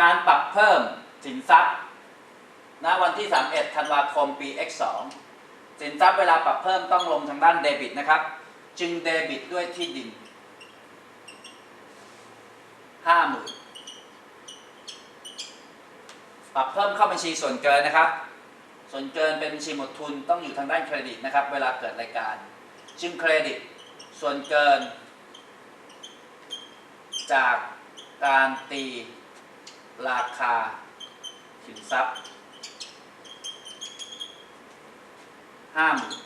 การปรับเพิ่มสินทรัพย์ณวันที่ 31 ธันวาคม ปี X2 สินทรัพย์เวลาปรับเพิ่มต้องลงทางด้านเดบิตนะครับ จึงเดบิตด้วยที่ดิน50,000ปรับเพิ่มเข้าบัญชีส่วนเกินนะครับ ส่วนเกินเป็นบัญชีหมดทุนต้องอยู่ทางด้านเครดิตนะครับ เวลาเกิดรายการ จึงเครดิตส่วนเกิน จากการตี ราคาสินทรัพย์ห้าหมื่น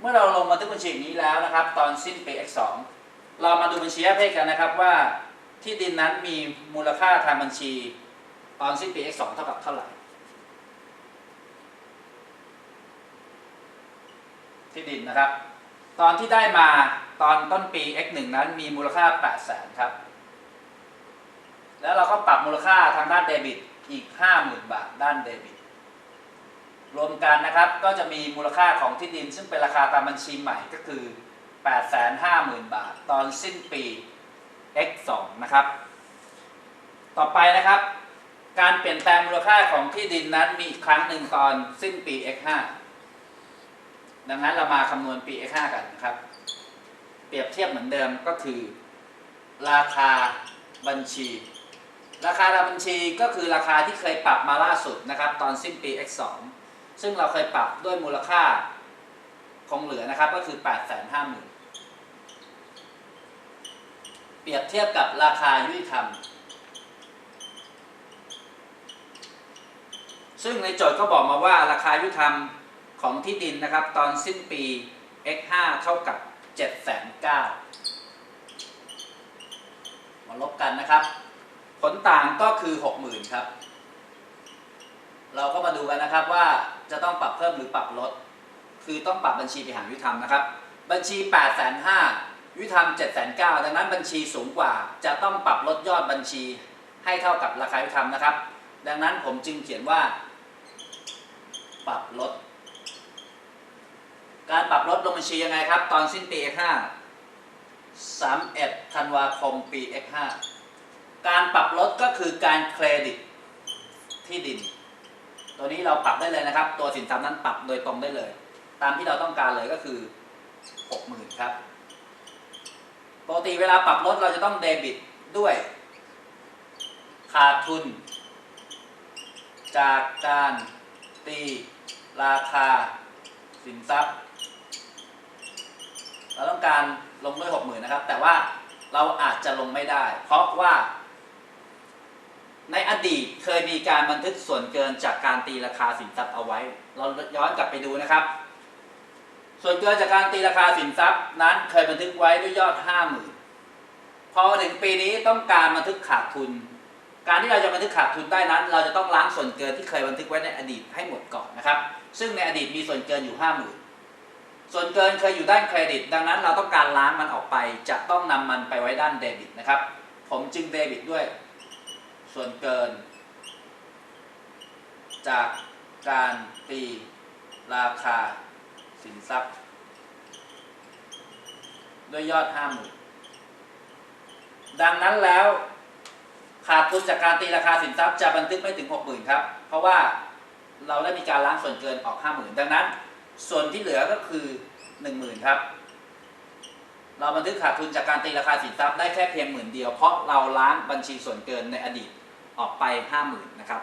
เมื่อเราลงบันทึกบัญชีนี้แล้วนะครับ ตอนสิ้นปี X2 เรามาดูบัญชีแยกเพศกันนะครับว่าที่ดินนั้นมีมูลค่าทางบัญชี ตอนสิ้นปี X2 เท่ากับเท่าไหร่ที่ดินนะครับ ตอนที่ได้มาตอนต้นปี X1 นั้นมีมูลค่า8 0 0 0 0ครับ แล้วเราก็ปรับมูลค่าทางด้านเดบิตอีก 50,000 บาทด้านเดบิต รวมกันนะครับก็จะมีมูลค่าของที่ดิน ซึ่งเป็นราคาตามบัญชีใหม่ก็คือ 850,000 บาท ตอนสิ้นปี X2 นะครับ ต่อไปนะครับ การเปลี่ยนแปลงมูลค่าของที่ดินนั้นมีอีกครั้งหนึ่งตอนสิ้นปี X5 ดังนั้นเรามาคำนวณปี X5 กันนะครับ เปรียบเทียบเหมือนเดิมก็คือ ราคาบัญชี ราคาบัญชีก็คือราคาที่เคยปรับมาล่าสุดนะครับ ตอนสิ้นปี X2 ซึ่งเราเคยปรับด้วยมูลค่าคงเหลือนะครับก็คือ 850,000เปรียบเทียบกับราคายุติธรรม ซึ่งในโจทย์ก็บอกมาว่าราคายุติธรรมของที่ดินนะครับ ตอนสิ้นปี x5 เท่ากับ709,000มาลบกันนะครับ ผลต่างก็คือ 60,000 ครับ เราก็มาดูกันนะครับว่าจะต้องปรับเพิ่มหรือปรับลด คือต้องปรับบัญชีไปหายุติธรรมนะครับ บัญชี 8 5 0 0 0ยุติธรรม 7 9 0 0ดังนั้นบัญชีสูงกว่า จะต้องปรับลดยอดบัญชีให้เท่ากับราคายุติธรรมนะครับ ดังนั้นผมจึงเขียนว่า ปรับลด การปรับลดลงบัญชียังไงครับ ตอนสิ้นปี X5 31ธันวาคมปี X5 การปรับลดก็คือการเครดิตที่ดิน ตัวนี้เราปรับได้เลยนะครับ ตัวสินทรัพย์นั้นปรับโดยตรงได้เลย ตามที่เราต้องการเลยก็คือ 60,000ครับปกติเวลาปรับลดเราจะต้องเดบิตด้วย ขาดทุน จากการตี ราคา สินทรัพย์ เราต้องการลงด้วย 60,000นะครับ แต่ว่าเราอาจจะลงไม่ได้ เพราะว่า ในอดีตเคยมีการบันทึกส่วนเกินจากการตีราคาสินทรัพย์เอาไว้ เราย้อนกลับไปดูนะครับ ส่วนเกินจากการตีราคาสินทรัพย์นั้นเคยบันทึกไว้ด้วยยอด50,000พอถึงปีนี้ต้องการบันทึกขาดทุน การที่เราจะบันทึกขาดทุนได้นั้น เราจะต้องล้างส่วนเกินที่เคยบันทึกไว้ในอดีตให้หมดก่อนนะครับ ซึ่งในอดีตมีส่วนเกินอยู่50,000ส่วนเกินเคยอยู่ด้านเครดิต ดังนั้นเราต้องการล้างมันออกไป จะต้องนำมันไปไว้ด้านเดบิตนะครับ ผมจึงเดบิตด้วย ส่วนเกิน จากการตีราคาสินทรัพย์ ด้วยยอดห้าหมื่นดังนั้นแล้วขาดทุนจากการตีราคาสินทรัพย์จะบันทึกไม่ถึงหกหมื่นครับ เพราะว่าเราได้มีการล้างส่วนเกินออกห้าหมื่นดังนั้น ส่วนที่เหลือก็คือหนึ่งหมื่นครับ เราบันทึกขาดทุนจากการตีราคาสินทรัพย์ได้แค่เพียงหมื่นเดียวเพราะเราล้างบัญชีส่วนเกินในอดีต ออกไปห้าหมื่นนะครับ